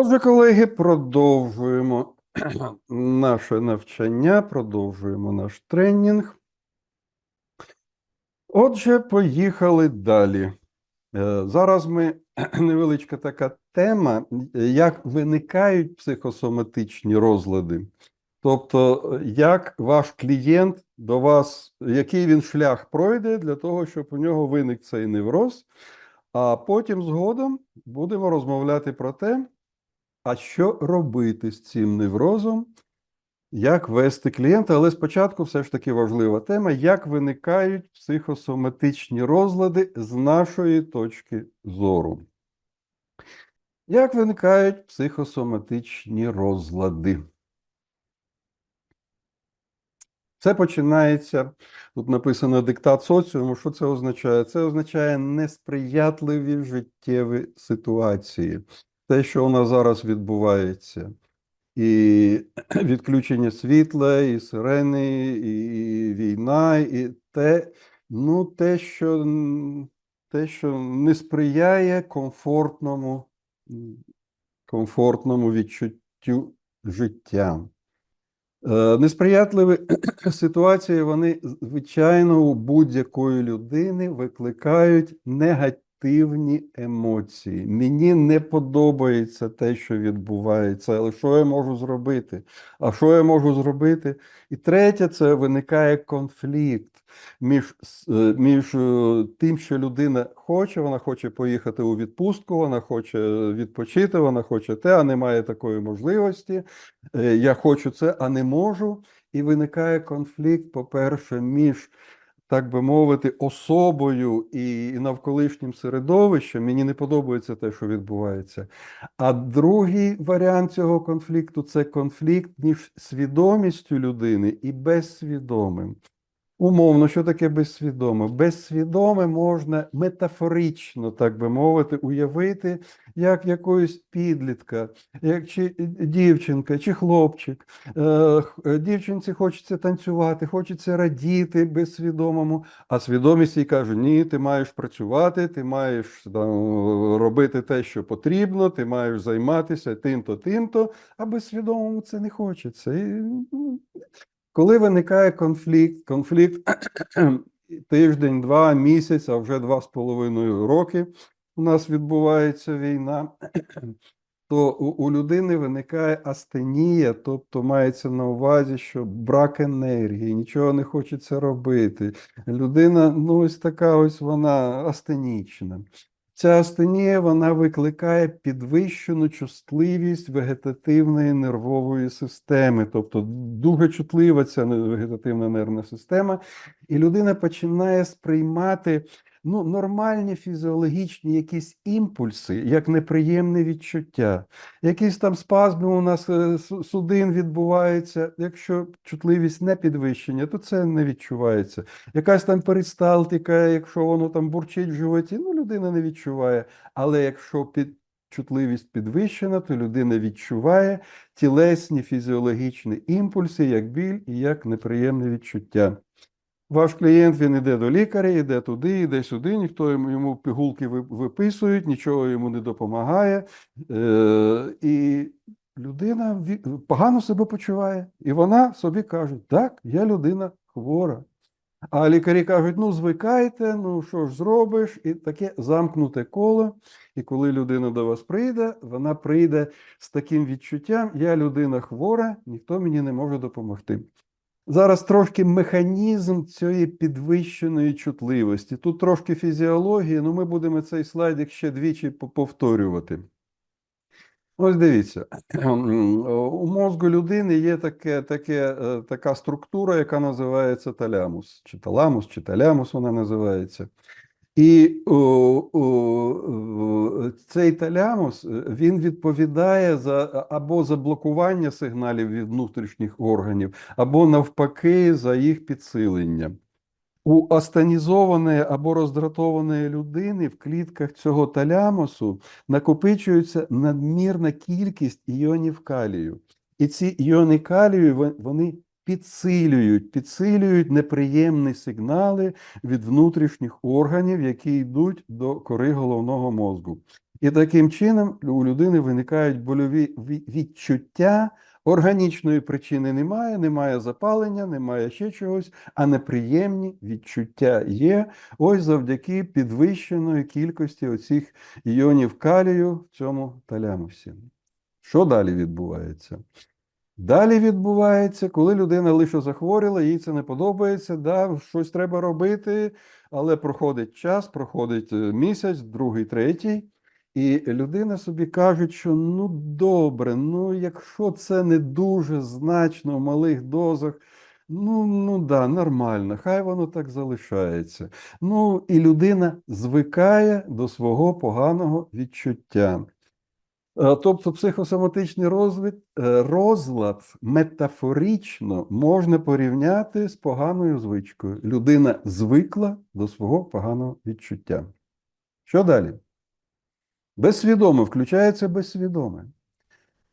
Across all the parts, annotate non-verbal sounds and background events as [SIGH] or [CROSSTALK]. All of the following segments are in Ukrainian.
Отже, колеги, продовжуємо [CLEARS THROAT] наше навчання, продовжуємо наш тренінг. Отже, поїхали далі. Е, Зараз ми [CLEARS THROAT] невеличка така тема, як виникають психосоматичні розлади. Тобто, як ваш клієнт до вас, який він шлях пройде для того, щоб у нього виник цей невроз, а потім згодом будемо розмовляти про те, а що робити з цим неврозом, як вести клієнта, але спочатку все ж таки важлива тема, як виникають психосоматичні розлади з нашої точки зору. Як виникають психосоматичні розлади? Це починається, тут написано диктат соціуму. Що це означає? Це означає несприятливі життєві ситуації. Те, що у нас зараз відбувається, і [CLEARS THROAT] відключення світла, і сирени, і війна, і те, ну, те, що, те, що не сприяє комфортному, комфортному відчуттю життя. Е, Несприятливі [CLEARS THROAT] ситуації, вони, звичайно, у будь-якої людини викликають негативні емоції. Мені не подобається те, що відбувається, але що я можу зробити? А що я можу зробити? І третє, це виникає конфлікт між, е, між е, тим, що людина хоче, вона хоче поїхати у відпустку, вона хоче відпочити, вона хоче те, а немає такої можливості. Е, Я хочу це, а не можу. І виникає конфлікт, по-перше, між, так би мовити, особою і навколишнім середовищем. Мені не подобається те, що відбувається. А другий варіант цього конфлікту це конфлікт між свідомістю людини і безсвідомим. Умовно, що таке безсвідоме? Безсвідоме можна метафорично, так би мовити, уявити як якоїсь підлітка, як чи дівчинка, чи хлопчик. Е, е, Дівчинці хочеться танцювати, хочеться радіти безсвідомому, а свідомість їй каже: ні, ти маєш працювати, ти маєш там, робити те, що потрібно, ти маєш займатися тим-то, тим-то, а безсвідомому це не хочеться. І, ну, коли виникає конфлікт, конфлікт [CLEARS THROAT] тиждень, два, місяць, а вже два з половиною роки у нас відбувається війна, [CLEARS THROAT] то у, людини виникає астенія, тобто мається на увазі, що брак енергії, нічого не хочеться робити. Людина, ну ось така ось вона астенічна. Ця астенія вона викликає підвищену чутливість вегетативної нервової системи, тобто дуже чутлива ця вегетативна нервна система, і людина починає сприймати ну, нормальні фізіологічні якісь імпульси, як неприємне відчуття. Якісь там спазми у нас е, судин відбуваються. Якщо чутливість не підвищення, то це не відчувається. Якась там перисталтика, якщо воно там бурчить в животі, ну людина не відчуває. Але якщо під чутливість підвищена, то людина відчуває тілесні фізіологічні імпульси, як біль і як неприємне відчуття. Ваш клієнт він іде до лікаря, йде туди, йде сюди, ніхто йому пігулки виписують, нічого йому не допомагає. Е, і людина погано себе почуває. І вона собі каже: так, я людина хвора. А лікарі кажуть: ну, звикайте, ну що ж зробиш, і таке замкнуте коло. І коли людина до вас прийде, вона прийде з таким відчуттям: я людина хвора, ніхто мені не може допомогти. Зараз трошки механізм цієї підвищеної чутливості. Тут трошки фізіології, але ми будемо цей слайдик ще двічі по- повторювати. Ось дивіться, [CLEARS THROAT] у мозку людини є таке, таке, е, така структура, яка називається талямус, чи таламус, чи талямус вона називається. І о, о, цей талямус е, він відповідає за або за блокування сигналів від внутрішніх органів, або навпаки за їх підсилення. У астанізованої або роздратованої людини в клітках цього талямусу накопичується надмірна кількість іонів калію. І ці іони калію вони підсилюють, підсилюють неприємні сигнали від внутрішніх органів, які йдуть до кори головного мозку. І таким чином у людини виникають больові відчуття. Органічної причини немає, немає запалення, немає ще чогось, а неприємні відчуття є. Ось завдяки підвищеної кількості оцих іонів калію в цьому талямусі. Що далі відбувається? Далі відбувається, коли людина лише захворіла, їй це не подобається, да, щось треба робити, але проходить час, проходить е, місяць, другий, третій, і людина собі каже, що ну добре, ну якщо це не дуже значно в малих дозах, ну, ну да, нормально, хай воно так залишається. Ну і людина звикає до свого поганого відчуття. Е, Тобто психосоматичний розвід, е, розлад метафорично можна порівняти з поганою звичкою. Людина звикла до свого поганого відчуття. Що далі? Безсвідоме включається безсвідоме.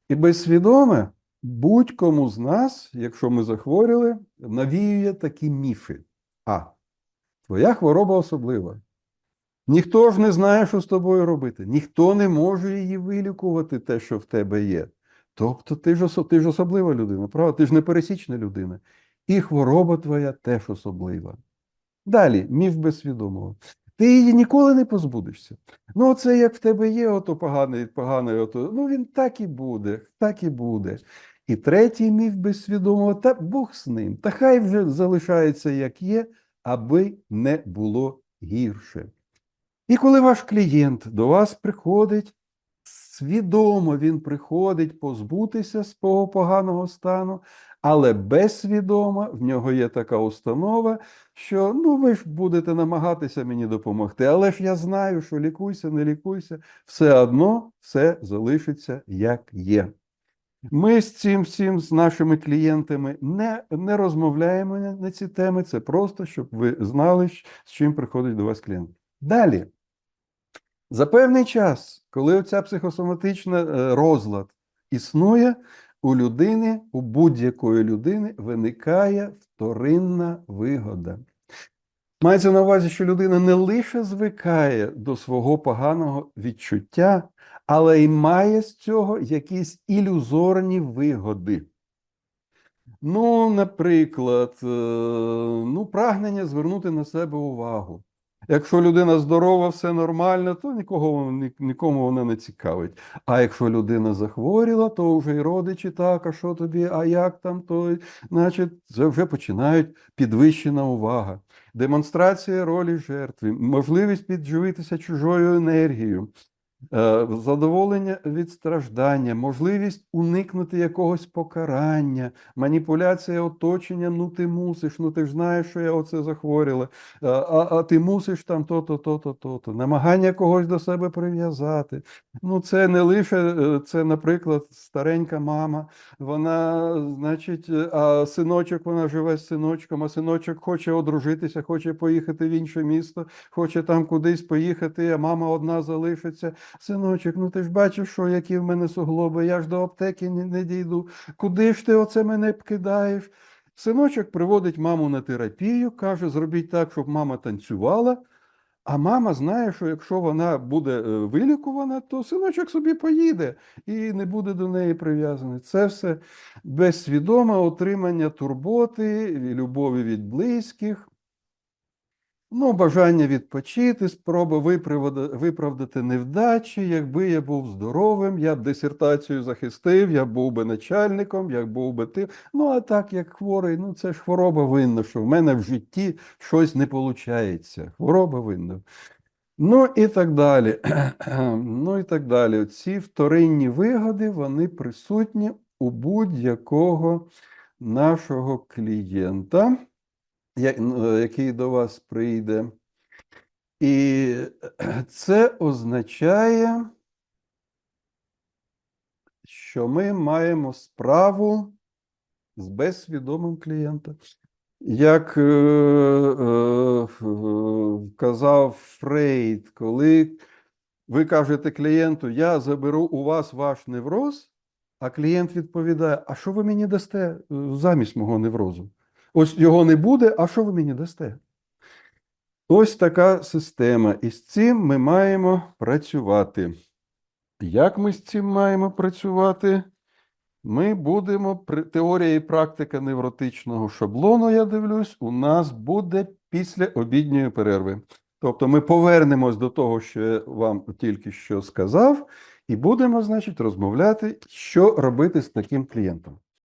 І безсвідоме будь-кому з нас, якщо ми захворіли, навіює такі міфи. А. Твоя хвороба особлива. Ніхто ж не знає, що з тобою робити. Ніхто не може її вилікувати, те, що в тебе є. Тобто ти ж, ти ж особлива людина, правда? Ти ж не пересічна людина. І хвороба твоя теж особлива. Далі, міф безсвідомого. Ти її ніколи не позбудешся. Ну, це як в тебе є, ото поганий, поганий, ото, ну він так і буде, так і буде. І третій міф безсвідомого, та Бог з ним. Та хай вже залишається як є, аби не було гірше. І коли ваш клієнт до вас приходить, свідомо він приходить позбутися свого поганого стану, але безсвідомо в нього є така установа, що ну ви ж будете намагатися мені допомогти, але ж я знаю, що лікуйся, не лікуйся, все одно все залишиться як є. Ми з цим всім, з нашими клієнтами не, не розмовляємо на, ці теми. Це просто, щоб ви знали, з чим приходить до вас клієнт. Далі. За певний час, коли оця психосоматична е, розлад існує, у людини, у будь-якої людини виникає вторинна вигода. Мається на увазі, що людина не лише звикає до свого поганого відчуття, але й має з цього якісь ілюзорні вигоди. Ну, наприклад, е, ну, прагнення звернути на себе увагу. Якщо людина здорова, все нормально, то нікого нікому вона не цікавить. А якщо людина захворіла, то вже й родичі так, а що тобі, а як там той, значить, це вже починають підвищена увага, демонстрація ролі жертви, можливість підживитися чужою енергією, задоволення від страждання, можливість уникнути якогось покарання, маніпуляція оточення, ну ти мусиш, ну ти ж знаєш, що я оце захворіла, а, а, а ти мусиш там то-то, то-то, то-то, намагання когось до себе прив'язати. Ну, це не лише е, це, наприклад, старенька мама, вона, значить, е, а синочок, вона живе з синочком, а синочок хоче одружитися, хоче поїхати в інше місто, хоче там кудись поїхати, а мама одна залишиться. Синочок, ну ти ж бачиш, що які в мене суглоби, я ж до аптеки не, не дійду. Куди ж ти оце мене кидаєш? Синочок приводить маму на терапію, каже, зробіть так, щоб мама танцювала. А мама знає, що якщо вона буде е, вилікувана, то синочок собі поїде і не буде до неї прив'язаний. Це все безсвідоме отримання турботи, любові від близьких. Ну, бажання відпочити, спроба виправдати невдачі. Якби я був здоровим, я б дисертацію захистив, я був би начальником, я був би тим. Ну, а так, як хворий, ну це ж хвороба винна, що в мене в житті щось не виходить. Хвороба винна. Ну і так далі. [CLEARS THROAT] Ну і так далі. Ці вторинні вигоди, вони присутні у будь-якого нашого клієнта який до вас прийде. І це означає, що ми маємо справу з безсвідомим клієнтом. Як е, е, казав Фрейд, коли ви кажете клієнту, я заберу у вас ваш невроз, а клієнт відповідає: А що ви мені дасте е, замість мого неврозу? Ось його не буде, а що ви мені дасте? Ось така система, і з цим ми маємо працювати. Як ми з цим маємо працювати? Ми будемо теорія і практика невротичного шаблону, я дивлюсь, у нас буде після обідньої перерви. Тобто ми повернемось до того, що я вам тільки що сказав, і будемо, значить, розмовляти, що робити з таким клієнтом.